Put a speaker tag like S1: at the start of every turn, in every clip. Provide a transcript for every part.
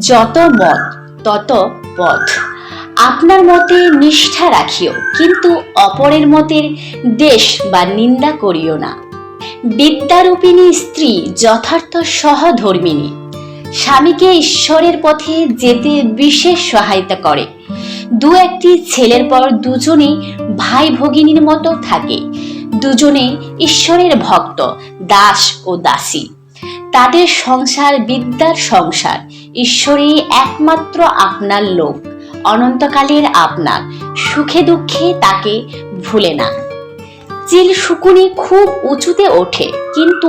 S1: যত মত, তত পথ। আপনার মতে নিষ্ঠা রাখিও, কিন্তু অপরের মতের দেশ বা নিন্দা করিও না। বিদ্যারূপিণী স্ত্রী যথার্থ সহধর্মিণী। স্বামীকে ঈশ্বরের পথে যেতে বিশেষ সহায়তা করে। দু একটি ছেলের পর দুজনেই ভাই ভগিনীর মতো থাকে। দুজনে ঈশ্বরের ভক্ত, দাস ও দাসী। তাদের সংসার বিদ্যার সংসার। ঈশ্বরই একমাত্র আপনার লোক, অনন্তকালের আপনার। সুখে দুঃখে তাকে ভুলে না। চিল শুকুনি খুব উঁচুতে ওঠে, কিন্তু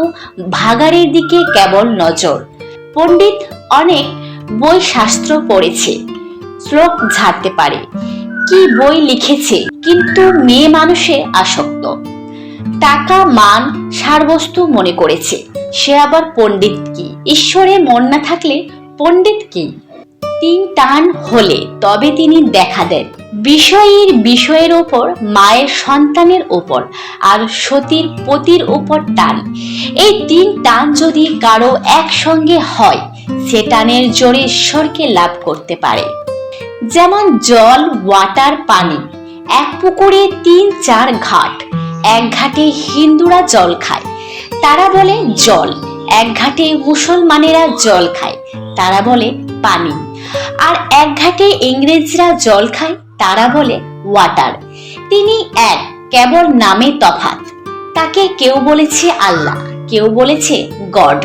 S1: ভাগাড়ের দিকে কেবল নজর। পণ্ডিত অনেক বই শাস্ত্র পড়েছে, শ্লোক ঝাড়তে পারে। কি বই লিখেছে, কিন্তু মেয়ে মানুষে আসক্ত। টাকা, মান, সারবস্তু মনে করেছে। সে আবার পণ্ডিত কি? ঈশ্বরে মন না থাকলে পণ্ডিত কি? তিন টান হলে তবে তিনি দেখা দেন। বিষয়ের বিষয়ের ওপর, মায়ের সন্তানের ওপর আর সতীর পতির ওপর টান। এই তিন টান যদি কারও একসঙ্গে হয়, সে টানের জোরে ঈশ্বরকে লাভ করতে পারে। যেমন জল, ওয়াটার, পানি। এক পুকুরে তিন, চার ঘাট। এক ঘাটে হিন্দুরা জল খায়। তারা বলে জল। এক ঘাটে মুসলমানেরা জল খায়। তারা বলে পানি। আর এক ঘাটে ইংরেজরা জল খায়, তারা বলে ওয়াটার তিনি এক, কেবল নামে তফাত তাকে কেউ বলেছে আল্লাহ, কেউ বলেছে গড,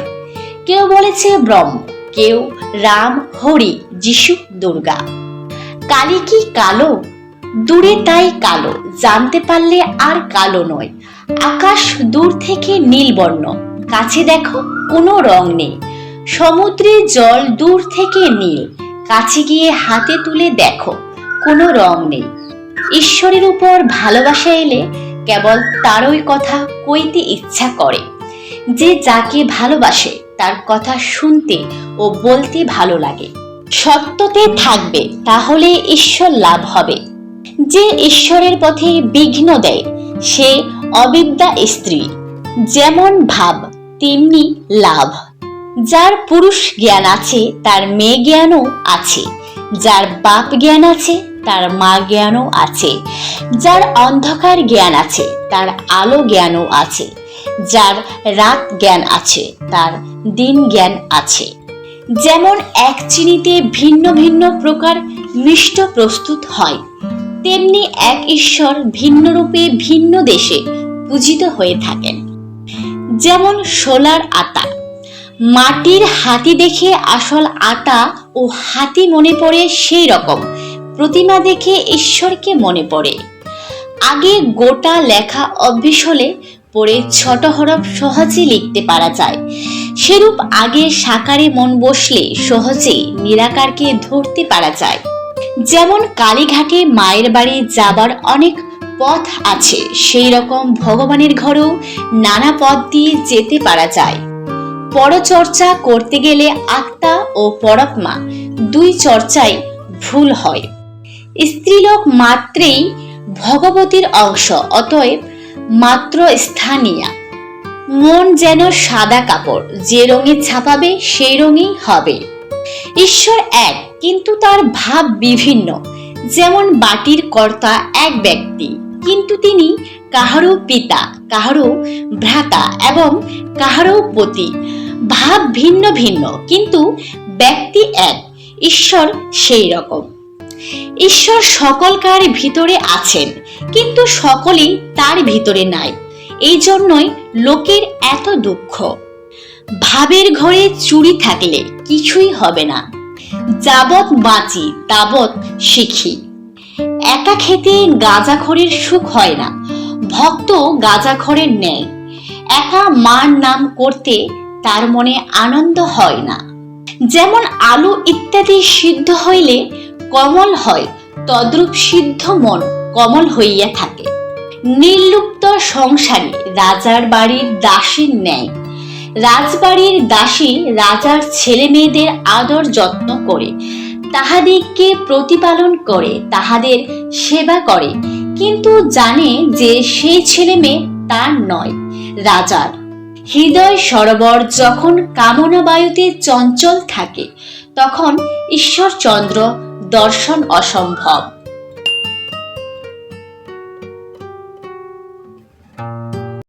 S1: কেউ বলেছে ব্রহ্ম, কেউ রাম, হরি, যিশু, দুর্গা। কালি কি কালো? দূরে তাই কালো, জানতে পারলে আর কালো নয়। আকাশ দূর থেকে নীলবর্ণ, কাছে দেখো কোনো রং নেই। সমুদ্রে জল দূর থেকে নীল কাছে গিয়ে হাতে তুলে দেখো, কোনো রং নেই। ঈশ্বরের উপর ভালোবাসা এলে কেবল তারই কথা কইতে ইচ্ছা করে। যে যাকে ভালোবাসে তার কথা শুনতে ও বলতে ভালো লাগে। সত্যতে থাকবে, তাহলে ঈশ্বর লাভ হবে। যে ঈশ্বরের পথে বিঘ্ন দেয়, সে অবিদ্যা স্ত্রী। যেমন ভাব, তেমনি লাভ। যার পুরুষ জ্ঞান আছে, তার মেয়ে জ্ঞানও আছে। যার বাপ জ্ঞান আছে, তার মা জ্ঞানও আছে। যার অন্ধকার জ্ঞান আছে, তার আলো জ্ঞানও আছে। যার রাত জ্ঞান আছে, তার দিন জ্ঞান আছে। যেমন এক চিনিতে ভিন্ন ভিন্ন প্রকার মিষ্ট প্রস্তুত হয়, তেমনি এক ঈশ্বর ভিন্ন রূপে ভিন্ন দেশে পূজিত হয়ে থাকেন। যেমন সোলার আটা মাটির হাতি দেখে আসল আটা ও হাতি মনে পড়ে সেই রকম। প্রতিমা দেখে ঈশ্বরকে মনে পড়ে। আগে গোটা লেখা অভ্যেস হলে পড়ে ছোট হরফ সহজে লিখতে পারা যায়। সেরূপ আগে সাকারে মন বসলে সহজে নিরাকারকে ধরতে পারা যায়। যেমন কালীঘাটে মায়ের বাড়ি যাবার অনেক পথ আছে, সেই রকম ভগবানের ঘরেও নানা পথ দিয়ে যেতে পারা যায়। পরচর্চা করতে গেলে আত্মা ও পরকমা দুই চর্চাই ভুল হয়। স্ত্রীলোক মাত্রেই ভগবতীর অংশ, অতএব মাত্র স্থানীয়া মন যেন সাদা কাপড়, যে রঙে ছাপাবে সেই রঙেই হবে। ঈশ্বর এক, কিন্তু তার ভাব বিভিন্ন, যেমন বাটির কর্তা এক ব্যক্তি, কিন্তু তিনি কাহারও পিতা, কাহারও ভ্রাতা এবং কাহারও পতি। ভাব ভিন্ন ভিন্ন, কিন্তু ব্যক্তি এক, ঈশ্বর সেই রকম। ঈশ্বর সকলকার ভিতরে আছেন, কিন্তু সকলেই তার ভিতরে নাই। এই জন্যই লোকের এত দুঃখ। ভাবের ঘরে চুরি থাকলে কিছুই হবে না। যাবৎ বাঁচি, তাবৎ শিখি। একা খেতে গাঁজাখরের সুখ হয় না। ভক্ত গাঁজাখরের নেয় একা মার নাম করতে তার মনে আনন্দ হয় না। যেমন আলু ইত্যাদি সিদ্ধ হইলে কমল হয়, তদ্রূপ সিদ্ধ মন কমল হইয়া থাকে। নির্লুপ্ত সংসারী রাজার বাড়ির দাসীর ন্যায়। রাজবাড়ির দাসী রাজার ছেলে মেয়েদের আদর যত্ন করে। তাহাদিগকে প্রতিপালন করে, তাহাদের সেবা করে। কিন্তু জানে যে সেই ছেলে মেয়ে তার নয়, রাজার। হৃদয় সরোবর যখন কামনা বায়ুতে চঞ্চল থাকে তখন ঈশ্বরচন্দ্র দর্শন অসম্ভব।